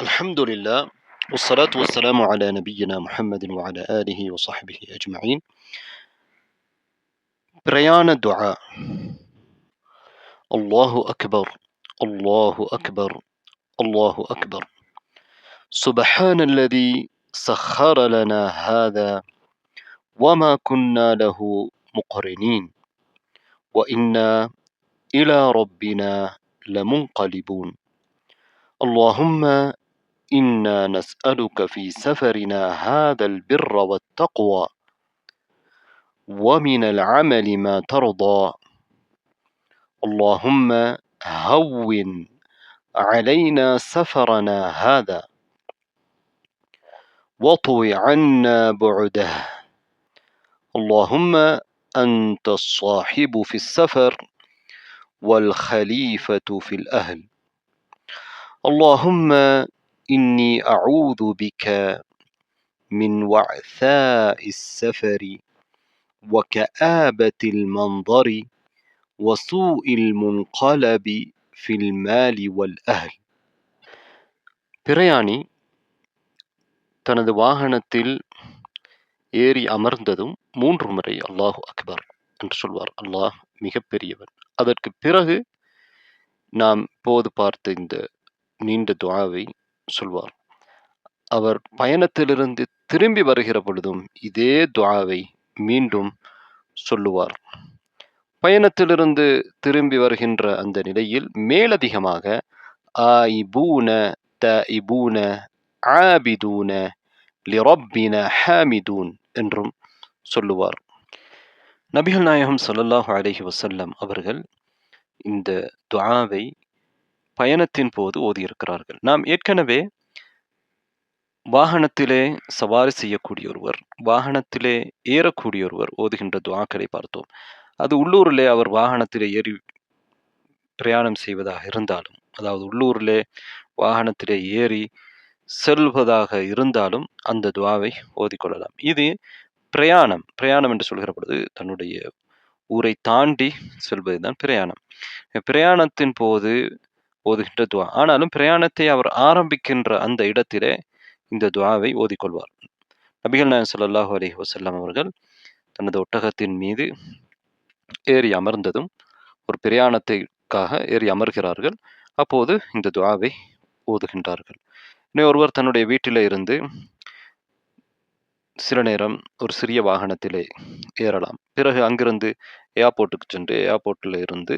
الحمد لله والصلاة والسلام على نبينا محمد وعلى آله وصحبه أجمعين. بريان الدعاء. الله أكبر الله أكبر الله أكبر. سبحان الذي سخر لنا هذا وما كنا له مقرنين. وإنا إلى ربنا لمنقلبون. اللهم إنا نسألك في سفرنا هذا البر والتقوى ومن العمل ما ترضى. اللهم هون علينا سفرنا هذا واطو عنا بعده. اللهم أنت الصاحب في السفر والخليفة في الأهل. اللهم إني أعوذ بك من وعثاء السفر وكآبة المنظر وسوء المنقلب في المال والأهل பிரயாணி தனது வாகனத்தில் ஏறி அமர்ந்ததும் மூன்று முறை அல்லாஹு அக்பர் என்று சொல்வார் அல்லாஹ் மிகப்பெரியவன் அதற்கு பிறகு நாம் போது பார்த்த இந்த நீண்ட துஆவை சொல்வார். அவர் பயணத்திலிருந்து திரும்பி வருகிற பொழுதும் இதே துவாவை மீண்டும் சொல்லுவார். பயணத்திலிருந்து திரும்பி வருகின்ற அந்த நிலையில் மேலதிகமாக ஆயிபூன இபூன ஆபிதூன லிரப்பின ஹாமிதூன் என்றும் சொல்லுவார். நபிகள் நாயகம் சல்லாஹு அலஹி வசல்லம் அவர்கள் இந்த துவாவை பயணத்தின் போது ஓதியிருக்கிறார்கள் நாம் ஏற்கனவே வாகனத்திலே சவாரி செய்யக்கூடிய ஒருவர் வாகனத்திலே ஏறக்கூடிய ஒருவர் ஓதுகின்ற துவாக்களை பார்த்தோம். அது உள்ளூரிலே அவர் வாகனத்திலே ஏறி பிரயாணம் செய்வதாக இருந்தாலும் அதாவது உள்ளூரிலே வாகனத்திலே ஏறி செல்வதாக இருந்தாலும் அந்த துவாவை ஓதிக்கொள்ளலாம் இது பிரயாணம் பிரயாணம் என்று சொல்கிற பொழுது தன்னுடைய ஊரை தாண்டி செல்வதுதான் பிரயாணம். பிரயாணத்தின் போது ஓதுகின்ற துவா. ஆனாலும் பிரயாணத்தை அவர் ஆரம்பிக்கின்ற அந்த இடத்திலே இந்த துவாவை ஓதிக்கொள்வார். நபிகள் நாயன் சல்லாஹூ அலி வசல்லாம் அவர்கள் தனது ஒட்டகத்தின் மீது ஏறி அமர்ந்ததும் ஒரு பிரயாணத்திற்காக ஏறி அமர்கிறார்கள். அப்போது இந்த துவாவை ஓதுகின்றார்கள். இன்னும் ஒருவர் தன்னுடைய வீட்டில் இருந்து சில நேரம் ஒரு சிறிய வாகனத்திலே ஏறலாம். பிறகு அங்கிருந்து ஏர்போர்ட்டுக்கு சென்று ஏர்போர்ட்டில் இருந்து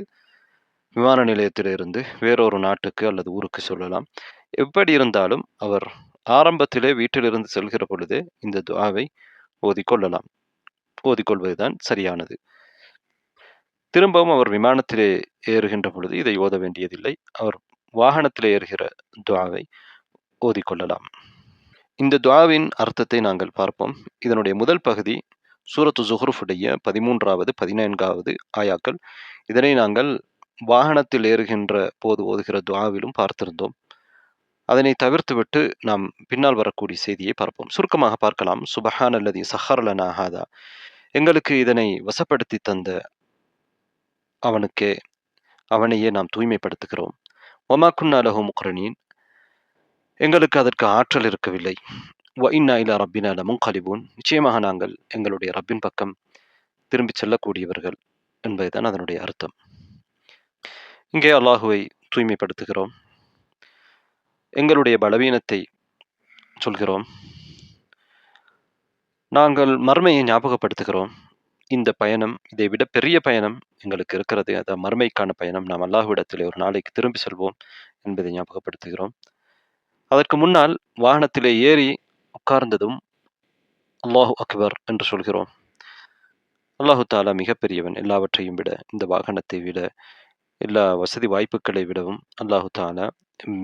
விமான நிலையத்திலிருந்து வேறொரு நாட்டுக்கு அல்லது ஊருக்கு சொல்லலாம். எப்படி இருந்தாலும் அவர் ஆரம்பத்திலே வீட்டிலிருந்து செல்கிற பொழுது இந்த துவாவை ஓதிக்கொள்ளலாம். ஓதிக்கொள்வதுதான் சரியானது. திரும்பவும் அவர் விமானத்திலே ஏறுகின்ற பொழுது இதை ஓத வேண்டியதில்லை. அவர் வாகனத்திலே ஏறுகிற துவாவை ஓதிக்கொள்ளலாம். இந்த துவாவின் அர்த்தத்தை நாங்கள் பார்ப்போம். இதனுடைய முதல் பகுதி சூரத்து ஜுஹ்ருஃபுடைய பதிமூன்றாவது பதினான்காவது ஆயாக்கள். இதனை நாங்கள் வாகனத்தில் ஏறுகின்ற போது ஓதுகிற துவாவிலும் பார்த்திருந்தோம். அதனை தவிர்த்துவிட்டு நாம் பின்னால் வரக்கூடிய செய்தியை பார்ப்போம். சுருக்கமாக பார்க்கலாம். சுபஹான் அல்லது சஹர்லனா ஹாதா. எங்களுக்கு இதனை வசப்படுத்தி தந்த அவனுக்கே அவனையே நாம் தூய்மைப்படுத்துகிறோம். ஒமா குன்னா லஹு முக்ரனீன். எங்களுக்கு அதற்கு ஆற்றல் இருக்கவில்லை. வ இன்னா இலா ரப்பினா லமுன்கலிபூன். நிச்சயமாக நாங்கள் எங்களுடைய ரப்பின் பக்கம் திரும்பிச் செல்லக்கூடியவர்கள் என்பதுதான் அதனுடைய அர்த்தம். இங்கே அல்லாஹுவை தூய்மைப்படுத்துகிறோம். எங்களுடைய பலவீனத்தை சொல்கிறோம். நாங்கள் மர்மையை ஞாபகப்படுத்துகிறோம். இந்த பயணம் இதை விட பெரிய பயணம் எங்களுக்கு இருக்கிறது. அந்த மர்மைக்கான பயணம் நாம் அல்லாஹுவிடத்தில் ஒரு நாளைக்கு திரும்பி செல்வோம் என்பதை ஞாபகப்படுத்துகிறோம். அதற்கு முன்னால் வாகனத்திலே ஏறி உட்கார்ந்ததும் அல்லாஹு அக்பர் என்று சொல்கிறோம். அல்லாஹு தாலா மிகப்பெரியவன். எல்லாவற்றையும் விட இந்த வாகனத்தை விட எல்லா வசதி வாய்ப்புகளை விடவும் அல்லாஹு தாலா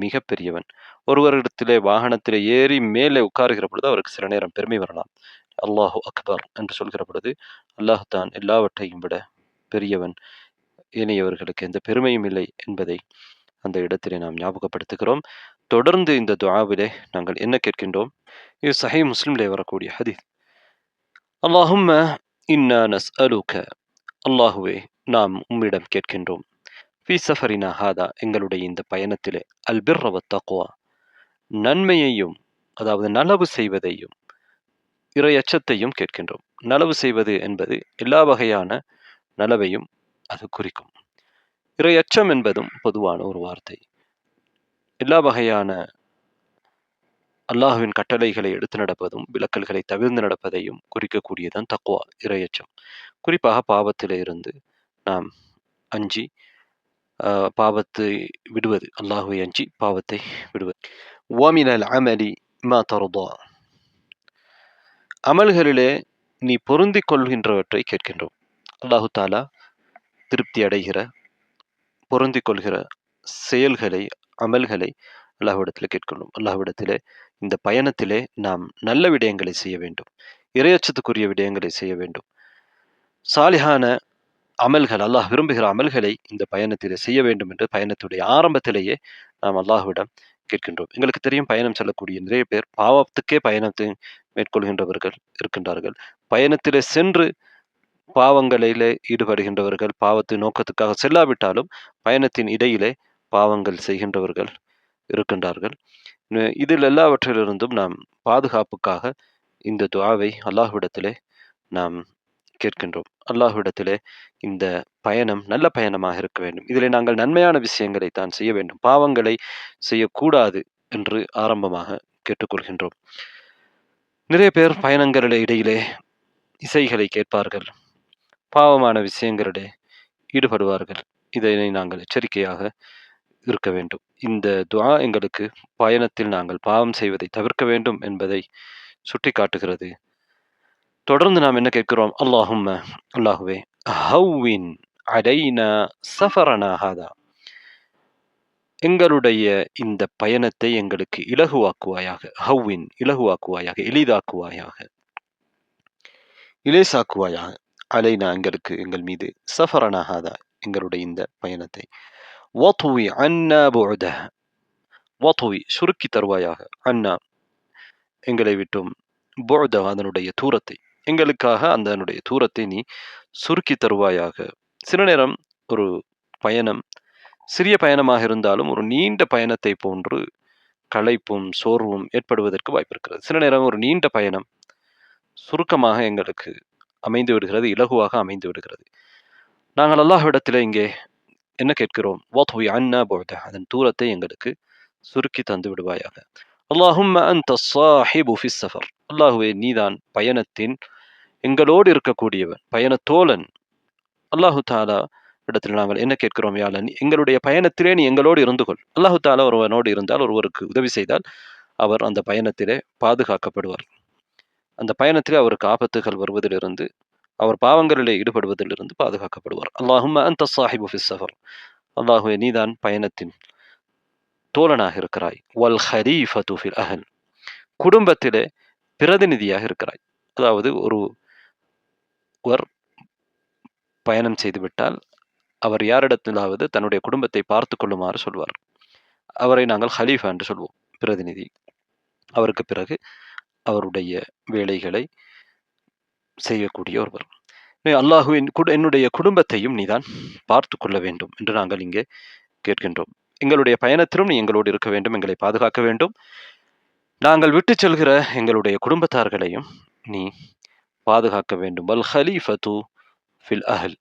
மிகப்பெரியவன். ஒருவரிடத்திலே வாகனத்திலே ஏறி மேலே உட்காருகிற பொழுது அவருக்கு சில நேரம் பெருமை வரலாம். அல்லாஹு அக்பர் என்று சொல்கிற பொழுது அல்லாஹு தான் எல்லாவற்றையும் விட பெரியவன். ஏனையவர்களுக்கு எந்த பெருமையும் இல்லை என்பதை அந்த இடத்திலே நாம் ஞாபகப்படுத்துகிறோம். தொடர்ந்து இந்த துவாவிலே நாங்கள் என்ன கேட்கின்றோம்? இது சஹி முஸ்லிம்லே வரக்கூடிய ஹதீஸ். அல்லாஹும் இன்னா நஸ்அலுக. அல்லாஹுவே நாம் உம்மிடம் கேட்கின்றோம். ஃபி சஃபரினா ஹாதா எங்களுடைய இந்த பயணத்திலே. அல்பிர்ரவ தக்குவா நன்மையையும் அதாவது நலவு செய்வதையும் இறை அச்சத்தையும் கேட்கின்றோம். நலவு செய்வது என்பது எல்லா வகையான நலவையும் அது குறிக்கும். இறை அச்சம் என்பதும் பொதுவான ஒரு வார்த்தை. எல்லா வகையான அல்லாஹுவின் கட்டளைகளை எடுத்து நடப்பதும் விலக்கல்களை தவிர்த்து நடப்பதையும் குறிக்கக்கூடியதான் தக்குவா இறையச்சம் குறிப்பாக பாவத்திலே இருந்து நாம் அஞ்சி பாவத்தை விடுவது. அல்லாஹுவை அஞ்சி பாவத்தை விடுவது. ஓமினல் அமலி மா தருதா. அமல்களிலே நீ பொருந்திக் கொள்கின்றவற்றை கேட்கின்றோம். அல்லாஹு தாலா திருப்தி அடைகிற பொருந்திக் கொள்கிற செயல்களை அமல்களை அல்லாஹ்விடத்தில் கேட்கணும். அல்லாஹ்விடத்திலே இந்த பயணத்திலே நாம் நல்ல விடயங்களை செய்ய வேண்டும். இரையச்சத்துக்குரிய விடயங்களை செய்ய வேண்டும். சாலிஹான அமல்கள் அல்லாஹ் விரும்புகிற அமல்களை இந்த பயணத்தில் செய்ய வேண்டும் என்று பயணத்துடைய ஆரம்பத்திலேயே நாம் அல்லாஹ்விடம் கேட்கின்றோம். எங்களுக்கு தெரியும் பயணம் செல்லக்கூடிய நிறைய பேர் பாவத்துக்கே பயணத்தை மேற்கொள்கின்றவர்கள் இருக்கின்றார்கள். பயணத்திலே சென்று பாவங்களிலே ஈடுபடுகின்றவர்கள் பாவத்தின் நோக்கத்துக்காக செல்லாவிட்டாலும் பயணத்தின் இடையிலே பாவங்கள் செய்கின்றவர்கள் இருக்கின்றார்கள். இதில் எல்லாவற்றிலிருந்தும் நாம் பாதுகாப்புக்காக இந்த துவாவை அல்லாஹ்விடத்திலே நாம் கேட்கின்றோம். அல்லாஹ்விடத்திலே இந்த பயணம் நல்ல பயணமாக இருக்க வேண்டும். இதிலே நாங்கள் நன்மையான விஷயங்களை தான் செய்ய வேண்டும். பாவங்களை செய்யக்கூடாது என்று ஆரம்பமாக கேட்டுக்கொள்கின்றோம். நிறைய பேர் பயணங்களிலே இடையிலே இசைகளை கேட்பார்கள். பாவமான விஷயங்களிலே ஈடுபடுவார்கள். இதனை நாங்கள் எச்சரிக்கையாக இருக்க வேண்டும். இந்த துவா எங்களுக்கு பயணத்தில் நாங்கள் பாவம் செய்வதை தவிர்க்க வேண்டும் என்பதை சுட்டிக்காட்டுகிறது. தொடர்ந்து நாம் என்ன கேட்கிறோம்? அல்லாஹும் அல்லாஹுவே ஹவ்வின் அலைனா சஃபரனா ஹாதா. எங்களுடைய இந்த பயணத்தை எங்களுக்கு இலகுவாக்குவாயாக ஹவ்வின் இலகுவாக்குவாயாக எளிதாக்குவாயாக இலேசாக்குவாயாக அலைனா எங்களுக்கு எங்கள் மீது சஃபரனாகாதா எங்களுடைய இந்த பயணத்தை. வாத்துவி அண்ணா புஅதஹ வாத்துவி சுருக்கி தருவாயாக அன்னா எங்களை விட்டும் புஅத அதனுடைய தூரத்தை எங்களுக்காக அதனுடைய தூரத்தை நீ சுருக்கி தருவாயாக. சில நேரம் ஒரு பயணம் சிறிய பயணமாக இருந்தாலும் ஒரு நீண்ட பயணத்தை போன்று களைப்பும் சோர்வும் ஏற்படுவதற்கு வாய்ப்பு இருக்கிறது சில நேரம் ஒரு நீண்ட பயணம் சுருக்கமாக எங்களுக்கு அமைந்து விடுகிறது இலகுவாக அமைந்து விடுகிறது. நாங்கள் அல்லாஹ்விடத்தில் இங்கே என்ன கேட்கிறோம்? வாத்வி அன்னா போத அதன் தூரத்தை எங்களுக்கு சுருக்கி தந்து விடுவாயாக. அல்லாஹும் அன்த சாஹிபு ஃபி சஃபர் அல்லாஹுவே நீதான் பயணத்தின் எங்களோடு இருக்கக்கூடியவன் பயண தோழன் அல்லாஹு தாலா இடத்தில் நாங்கள் என்ன கேட்கிறோம்? யாழ நீ எங்களுடைய பயணத்திலே நீ எங்களோடு இருந்து கொள். அல்லாஹு தாலா ஒருவனோடு இருந்தால் ஒருவருக்கு உதவி செய்தால் அவர் அந்த பயணத்திலே பாதுகாக்கப்படுவார். அந்த பயணத்திலே அவருக்கு ஆபத்துகள் வருவதிலிருந்து அவர் பாவங்களிலே ஈடுபடுவதிலிருந்து பாதுகாக்கப்படுவார். அல்லாஹும் அந்த சாஹிபு ஃபி சஃபர். அல்லாஹுவே நீதான் பயணத்தின் தோழனாக இருக்கிறாய். வல் ஹரீஃபத்து ஃபில் அஹல். குடும்பத்திலே பிரதிநிதியாக இருக்கிறாய். அதாவது ஒரு ஒருவர் பயணம் செய்துவிட்டால் அவர் யாரிடத்திலாவது தன்னுடைய குடும்பத்தை பார்த்து கொள்ளுமாறு சொல்வார். அவரை நாங்கள் ஹலீஃபா என்று சொல்வோம் பிரதிநிதி. அவருக்கு பிறகு அவருடைய வேலைகளை செய்யக்கூடிய ஒருவர். அல்லாஹு அல்லாஹுவின் என்னுடைய குடும்பத்தையும் நீதான் பார்த்து கொள்ள வேண்டும் என்று நாங்கள் இங்கே கேட்கின்றோம். எங்களுடைய பயணத்திலும் நீ எங்களோடு இருக்க வேண்டும் எங்களை பாதுகாக்க வேண்டும். நாங்கள் விட்டு செல்கிற எங்களுடைய குடும்பத்தார்களையும் நீ பாதுகாக்க வேண்டும். அல் ஹலீஃபத்து ஃபில் அஹல்.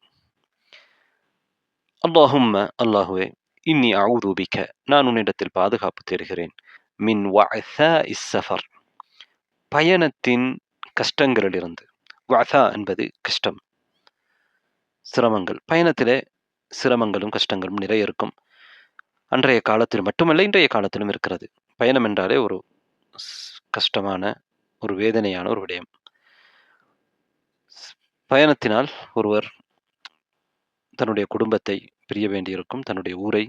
அல்லாஹும்ம அல்லாஹுவே இன்னி அவுதுபிக்க நான் உன்னிடத்தில் பாதுகாப்பு தேடுகிறேன். மின் வஅசா இஸ்ஸஃபர் பயணத்தின் கஷ்டங்களிலிருந்து. வஅசா என்பது கஷ்டம். சிரமங்கள். பயணத்திலே சிரமங்களும் கஷ்டங்களும் நிறைய இருக்கும். அன்றைய காலத்தில் மட்டுமல்ல இன்றைய காலத்திலும் இருக்கிறது. பயணம் என்றாலே ஒரு கஷ்டமான ஒரு வேதனையான ஒரு விடயம். பயணத்தினால் ஒருவர் தன்னுடைய குடும்பத்தை பிரிய வேண்டியிருக்கும் தன்னுடைய ஊரை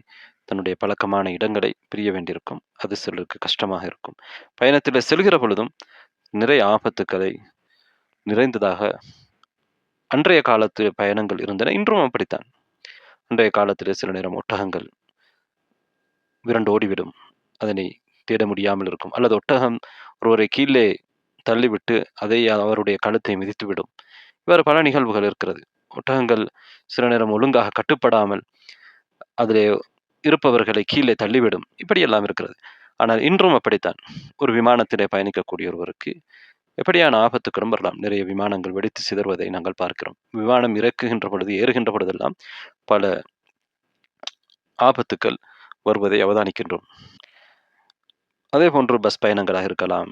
தன்னுடைய பழக்கமான இடங்களை பிரிய வேண்டியிருக்கும். அது சிலருக்கு கஷ்டமாக இருக்கும். பயணத்தில் செல்கிற பொழுதும் நிறைய ஆபத்துக்களை நிறைந்ததாக அன்றைய காலத்து பயணங்கள் இருந்தன. இன்றும் அப்படித்தான். அன்றைய காலத்தில் சில நேரம் ஒட்டகங்கள் விரண்டு ஓடிவிடும் அதனை தேட முடியாமல் இருக்கும். அல்லது ஒட்டகம் ஒருவரை கீழே தள்ளிவிட்டு அதை அவருடைய கழுத்தை மிதித்துவிடும். வேறு பல நிகழ்வுகள் இருக்கிறது. ஒட்டகங்கள் சில நேரம் ஒழுங்காக கட்டுப்படாமல் அதிலே இருப்பவர்களை கீழே தள்ளிவிடும். இப்படியெல்லாம் இருக்கிறது. ஆனால் இன்றும் அப்படித்தான். ஒரு விமானத்திலே பயணிக்கக்கூடிய ஒருவருக்கு எப்படியான ஆபத்துக்களும் வரலாம் நிறைய விமானங்கள் வெடித்து சிதறுவதை நாங்கள் பார்க்கிறோம். விமானம் இறக்குகின்ற பொழுது ஏறுகின்ற பொழுதெல்லாம் பல ஆபத்துக்கள் வருவதை அவதானிக்கின்றோம். அதே போன்று பஸ் பயணங்களாக இருக்கலாம்.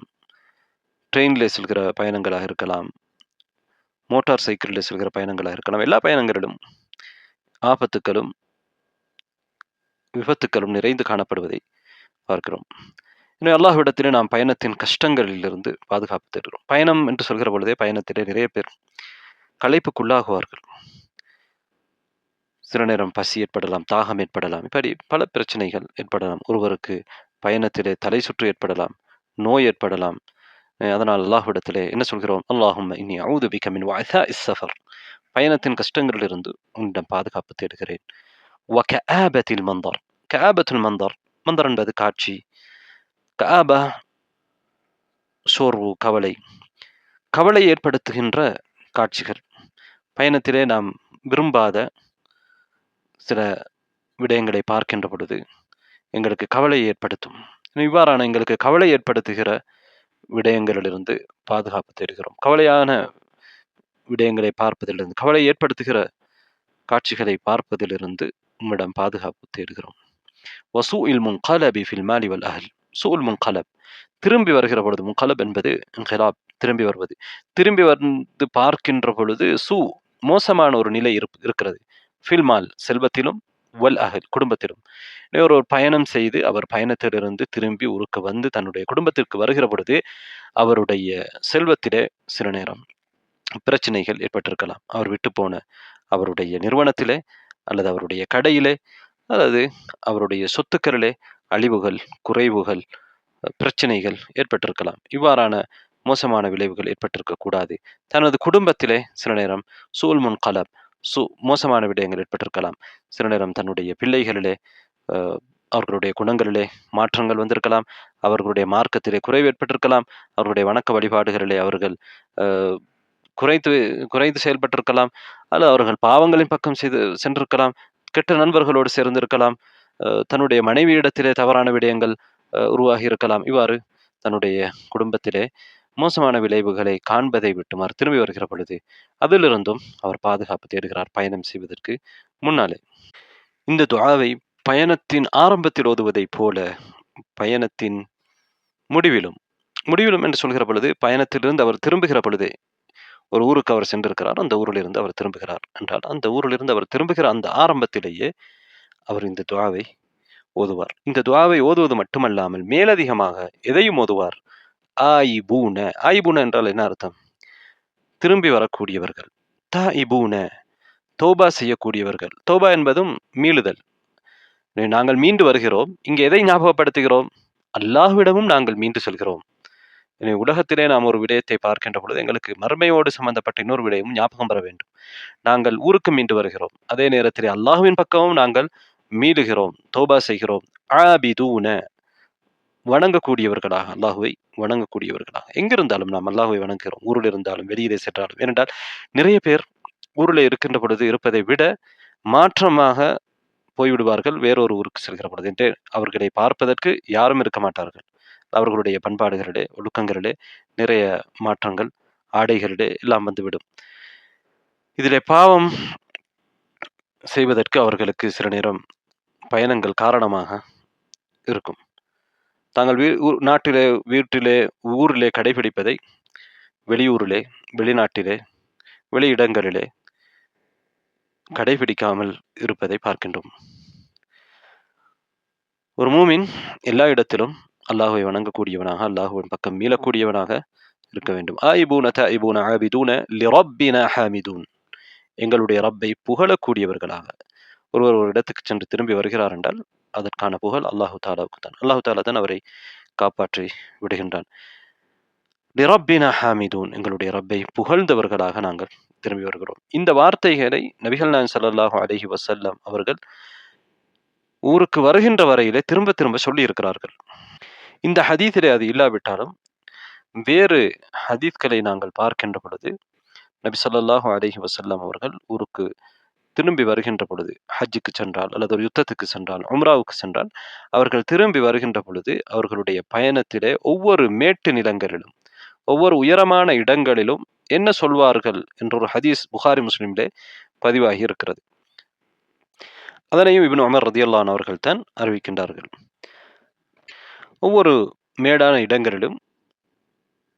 ட்ரெயினில் செல்கிற பயணங்களாக இருக்கலாம். மோட்டார் சைக்கிளில் செல்கிற பயணங்களாக இருக்கலாம் எல்லா பயணங்களிலும் ஆபத்துக்களும் விபத்துக்களும் நிறைந்து காணப்படுவதை பார்க்கிறோம். இன்னும் அல்லாஹ்விடத்திலே நாம் பயணத்தின் கஷ்டங்களிலிருந்து பாதுகாப்பு தேடுகிறோம். பயணம் என்று சொல்கிற பொழுதே பயணத்திலே நிறைய பேர் களைப்புக்குள்ளாகுவார்கள். சில நேரம் பசி ஏற்படலாம் தாகம் ஏற்படலாம் இப்படி பல பிரச்சனைகள் ஏற்படலாம். ஒருவருக்கு பயணத்திலே தலை சுற்று ஏற்படலாம் நோய் ஏற்படலாம் அதனால் அல்லாஹ்விடத்திலே என்ன சொல்கிறோம்? அல்லாஹும் இனி அவுது பிகமின் வாய்தா இஸ்ஸஃபர் பயணத்தின் கஷ்டங்களிலிருந்து உன்னிடம் பாதுகாப்பு தேடுகிறேன். வகஆபத்தில் மந்தர். கஆபத்துல் மந்தர். மந்தர் என்பது காட்சி. கஆபா சோர்வு கவலை. கவலை ஏற்படுத்துகின்ற காட்சிகள். பயணத்திலே நாம் விரும்பாத சில விடயங்களை பார்க்கின்ற பொழுது எங்களுக்கு கவலை ஏற்படுத்தும். இவ்வாறான எங்களுக்கு கவலை ஏற்படுத்துகிற விடயங்களிலிருந்து பாதுகாப்பு தேடுகிறோம். கவலையான விடயங்களை பார்ப்பதிலிருந்து கவலை ஏற்படுத்துகிற காட்சிகளை பார்ப்பதிலிருந்து உம்மிடம் பாதுகாப்பு தேடுகிறோம். வசூ இல் முன்கலபி ஃபில் மாலி வல் அஹல். சூல் முன்கலப். திரும்பி வருகிற பொழுது முன்கலப் என்பது இன்கிலாப் திரும்பி வருவது. திரும்பி வந்து பார்க்கின்ற பொழுது சூ மோசமான ஒரு நிலை இருப்- இருக்கிறது. ஃபில்மால் செல்வத்திலும் வல் அகல் குடும்பத்திலும் எனவே ஒரு பயணம் செய்து அவர் பயணத்திலிருந்து திரும்பி ஊருக்கு வந்து தன்னுடைய குடும்பத்திற்கு வருகிற பொழுது அவருடைய செல்வத்திலே சில நேரம் பிரச்சனைகள் ஏற்பட்டிருக்கலாம். அவர் விட்டு போன அவருடைய நிறுவனத்திலே அல்லது அவருடைய கடையிலே அல்லது அவருடைய சொத்துக்களிலே அழிவுகள் குறைவுகள் பிரச்சனைகள் ஏற்பட்டிருக்கலாம். இவ்வாறான மோசமான விளைவுகள் ஏற்பட்டிருக்க கூடாது தனது குடும்பத்திலே சில நேரம் சூழ்முன் கலம் கலப் சு மோசமான விடயங்கள் ஏற்பட்டிருக்கலாம். சில நேரம் தன்னுடைய பிள்ளைகளிலே அவர்களுடைய குணங்களிலே மாற்றங்கள் வந்திருக்கலாம். அவர்களுடைய மார்க்கத்திலே குறைவு ஏற்பட்டிருக்கலாம். அவர்களுடைய வணக்க வழிபாடுகளிலே அவர்கள் குறைத்து குறைந்து செயல்பட்டிருக்கலாம். அல்லது அவர்கள் பாவங்களின் பக்கம் செய்து சென்றிருக்கலாம். கெட்ட நண்பர்களோடு சேர்ந்திருக்கலாம். தன்னுடைய மனைவியிடத்திலே தவறான விடயங்கள் உருவாகி இருக்கலாம் இவ்வாறு தன்னுடைய குடும்பத்திலே மோசமான விளைவுகளை காண்பதை விட்டுமாறு திரும்பி வருகிற பொழுது அதிலிருந்தும் அவர் பாதுகாப்பு தேடுகிறார் பயணம் செய்வதற்கு முன்னாலே. இந்த துவாவை பயணத்தின் ஆரம்பத்தில் ஓதுவதைப் போல பயணத்தின் முடிவிலும் முடிவிலும் என்று சொல்கிற பொழுது பயணத்திலிருந்து அவர் திரும்புகிற பொழுது ஒரு ஊருக்கு அவர் சென்றிருக்கிறார். அந்த ஊரிலிருந்து அவர் திரும்புகிறார் என்றால் அந்த ஊரிலிருந்து அவர் திரும்புகிற அந்த ஆரம்பத்திலேயே அவர் இந்த துவாவை ஓதுவார். இந்த துவாவை ஓதுவது மட்டுமல்லாமல் மேலதிகமாக எதையும் ஓதுவார் ஆயிபூன ஆயிபூன என்றால் என்ன அர்த்தம்? திரும்பி வரக்கூடியவர்கள். தா இபூன தோபா செய்யக்கூடியவர்கள். தோபா என்பதும் மீளுதல். நாங்கள் மீண்டு வருகிறோம். இங்கே எதை ஞாபகப்படுத்துகிறோம்? அல்லாஹ்விடமும் நாங்கள் மீண்டு செல்கிறோம். எனவே உலகத்திலே நாம் ஒரு விடயத்தை பார்க்கின்ற பொழுது எங்களுக்கு மர்மையோடு சம்பந்தப்பட்ட இன்னொரு விடயமும் ஞாபகம் வர வேண்டும். நாங்கள் ஊருக்கு மீண்டு வருகிறோம். அதே நேரத்தில் அல்லாஹ்வின் பக்கமும் நாங்கள் மீளுகிறோம். தோபா செய்கிறோம். ஆபிதூன. வணங்கக்கூடியவர்களாக அல்லாஹுவை வணங்கக்கூடியவர்களாக. எங்கிருந்தாலும் நாம் அல்லாஹுவை வணங்குகிறோம். ஊரில் இருந்தாலும் வெளியிலே சென்றாலும். ஏனென்றால் நிறைய பேர் ஊரில் இருக்கின்ற பொழுது இருப்பதை விட மாற்றமாக போய்விடுவார்கள் வேறொரு ஊருக்கு செல்கிற பொழுது. என்று அவர்களை பார்ப்பதற்கு யாரும் இருக்க மாட்டார்கள். அவர்களுடைய பண்பாடுகளிலே ஒழுக்கங்களிலே நிறைய மாற்றங்கள் ஆடைகளிலே எல்லாம் வந்துவிடும். இதிலே பாவம் செய்வதற்கு அவர்களுக்கு சில நேரம் பயணங்கள் காரணமாக இருக்கும். தாங்கள் வீ நாட்டிலே வீட்டிலே ஊரிலே கடைபிடிப்பதை வெளியூரிலே வெளிநாட்டிலே வெளியிடங்களிலே கடைபிடிக்காமல் இருப்பதை பார்க்கின்றோம். ஒரு மூமின் எல்லா இடத்திலும் அல்லாஹுவை வணங்கக்கூடியவனாக அல்லாஹுவின் பக்கம் மீளக்கூடியவனாக இருக்க வேண்டும். ஆயிபூன தாயிபூன ஆபிதூன லிரப்பின ஹாமிதூன். எங்களுடைய ரப்பை புகழக்கூடியவர்களாக. ஒருவர் ஒரு இடத்துக்கு சென்று திரும்பி வருகிறார் என்றால் அதற்கான புகழ் அல்லாஹு தாலாவுக்கு தான். அல்லாஹு தாலா தான் அவரை காப்பாற்றி விடுகின்றான். லிரப்பின ஹாமிதூன் எங்களுடைய ரப்பை புகழ்ந்தவர்களாக நாங்கள் திரும்பி வருகிறோம். இந்த வார்த்தைகளை நபிகள் நாயகம் சல்லாஹூ அலஹி வசல்லம் அவர்கள் ஊருக்கு வருகின்ற வரையிலே திரும்ப திரும்ப சொல்லி இருக்கிறார்கள் இந்த ஹதீஸிலே அது இல்லாவிட்டாலும் வேறு ஹதீஸ்களை நாங்கள் பார்க்கின்ற பொழுது நபி சொல்லாஹூ அலஹி வஸல்லம் அவர்கள் ஊருக்கு திரும்பி வருகின்ற பொழுது ஹஜ்ஜுக்கு சென்றால் அல்லது ஒரு யுத்தத்துக்கு சென்றால் உம்ராவுக்கு சென்றால் அவர்கள் திரும்பி வருகின்ற பொழுது அவர்களுடைய பயணத்திலே ஒவ்வொரு மேட்டு நிலங்களிலும் ஒவ்வொரு உயரமான இடங்களிலும் என்ன சொல்வார்கள் என்ற ஒரு ஹதீஸ் புகாரி முஸ்லிமிலே பதிவாகி இருக்கிறது. அதனையும் இபின் அமர் ரதியல்லான் அவர்கள் தான் அறிவிக்கின்றார்கள். ஒவ்வொரு மேடான இடங்களிலும்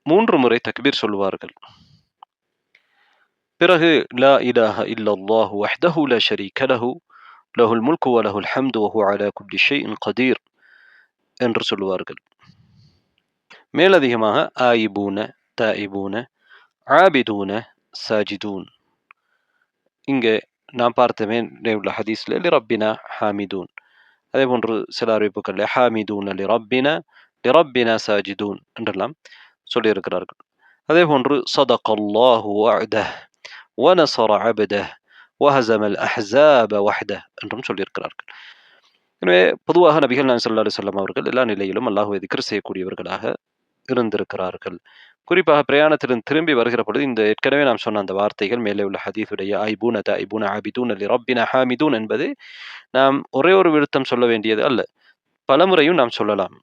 மூன்று முறை தக்பீர் சொல்லுவார்கள். பிறகு லா இலாஹ இல்லல்லாஹு வஹ்தஹு லா ஷரீக லஹு லஹுல் முல்கு வ லஹுல் ஹம்து வஹு அலா குல்லி ஷைஇன் கதீர் என்று சொல்லுவார்கள். மேலதிகமாக ஆயிபூன தாயிபூன ஆபிதூன சாஜிதூன். இங்கே நாம் பார்த்தமே உள்ள ஹதீஸ்ல லி ரப்பினா ஹாமிதூன். அதே போன்று சில அறிவிப்புகள் ஹாமிதூன் லி ரப்பினா லி ரப்பினா சாஜிதூன் என்றெல்லாம் சொல்லியிருக்கிறார்கள். அதே போன்று சதகல்லாஹு வஅதஹ் வனசர அபதஹ் வஹசமல் அஹ்ஸாப வஹ்தஹ் என்றும் சொல்லியிருக்கிறார்கள் எனவே பொதுவாக நபிகள் நான் சொல்லா சொல்லம் அவர்கள் எல்லா நிலையிலும் அல்லாஹுவை திக்ர் செய்யக்கூடியவர்களாக இருந்திருக்கிறார்கள் குறிப்பாக பிரயாணத்திலிருந்து திரும்பி வருகிற பொழுது இந்த ஏற்கனவே நாம் சொன்ன அந்த வார்த்தைகள் மேலே உள்ள ஹதீஃபுடைய ஐபூன த ஐபூன ஆபிதூன் அல்லி ரப்பின ஹாமிதூன் என்பது நாம் ஒரே ஒரு விருத்தம் சொல்ல வேண்டியது அல்ல பலமுறையும் நாம் சொல்லலாம்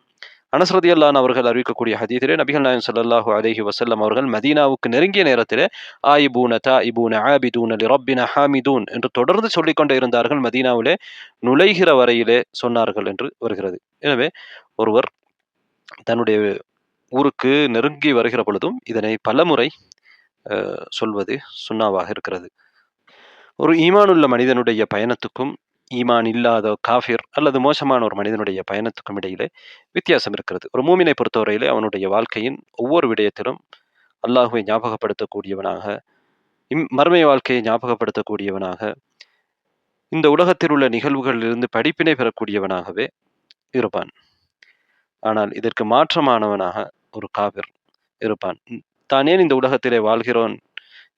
அனஸ்ரதி அல்லான் அவர்கள் அறிவிக்கக்கூடிய ஹதீதிலே நபிகள் நாயன் சல்லாஹூ அலஹி வசல்லம் அவர்கள் மதீனாவுக்கு நெருங்கிய நேரத்திலே ஆயிபூன தா இபூன ஆபிதூன் அலி ரப்பின ஹாமிதூன் என்று தொடர்ந்து சொல்லிக்கொண்டே இருந்தார்கள். மதீனாவிலே நுழைகிற வரையிலே சொன்னார்கள் என்று வருகிறது. எனவே ஒருவர் தன்னுடைய ஊருக்கு நெருங்கி வருகிற பொழுதும் இதனை பலமுறை சொல்வது சுண்ணாவாக இருக்கிறது. ஒரு ஈமானுள்ள மனிதனுடைய பயணத்துக்கும் ஈமான் இல்லாத காஃபிர் அல்லது மோசமான ஒரு மனிதனுடைய பயணத்துக்கும் இடையிலே வித்தியாசம் இருக்கிறது. ஒரு மூமினை பொறுத்தவரையிலே அவனுடைய வாழ்க்கையின் ஒவ்வொரு விடயத்திலும் அல்லாஹுவை ஞாபகப்படுத்தக்கூடியவனாக இம் மர்மை வாழ்க்கையை ஞாபகப்படுத்தக்கூடியவனாக இந்த உலகத்தில் உள்ள நிகழ்வுகளிலிருந்து படிப்பினை பெறக்கூடியவனாகவே இருப்பான். ஆனால் இதற்கு மாற்றமானவனாக ஒரு காவிர் இருப்பான். தான் ஏன் இந்த உலகத்திலே வாழ்கிறோன்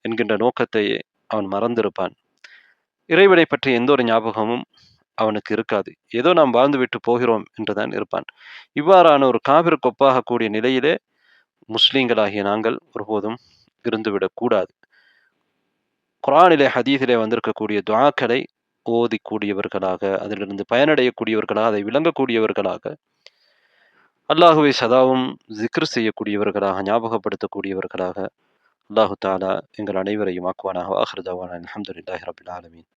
என்கின்ற நோக்கத்தையே அவன் மறந்திருப்பான். இறைவனை பற்றி எந்த ஒரு ஞாபகமும் அவனுக்கு இருக்காது. ஏதோ நாம் வாழ்ந்து விட்டு போகிறோம் என்றுதான் இருப்பான். இவ்வாறான ஒரு காவிர் கொப்பாகக்கூடிய நிலையிலே முஸ்லீம்களாகிய நாங்கள் ஒருபோதும் இருந்துவிடக்கூடாது குரானிலே ஹதீஸிலே வந்திருக்கக்கூடிய துவாக்களை ஓதிக்கூடியவர்களாக அதிலிருந்து பயனடையக்கூடியவர்களாக அதை விளங்கக்கூடியவர்களாக அல்லாஹுவை சதாவும் ஜிக்ர் செய்யக்கூடியவர்களாக ஞாபகப்படுத்தக்கூடியவர்களாக அல்லாஹு தாலா எங்கள் அனைவரையும் ஆக்குவானாக. ஆஹ்ரதாவான அலமதுல்லாஹி ரபுல் ஆலமீன்.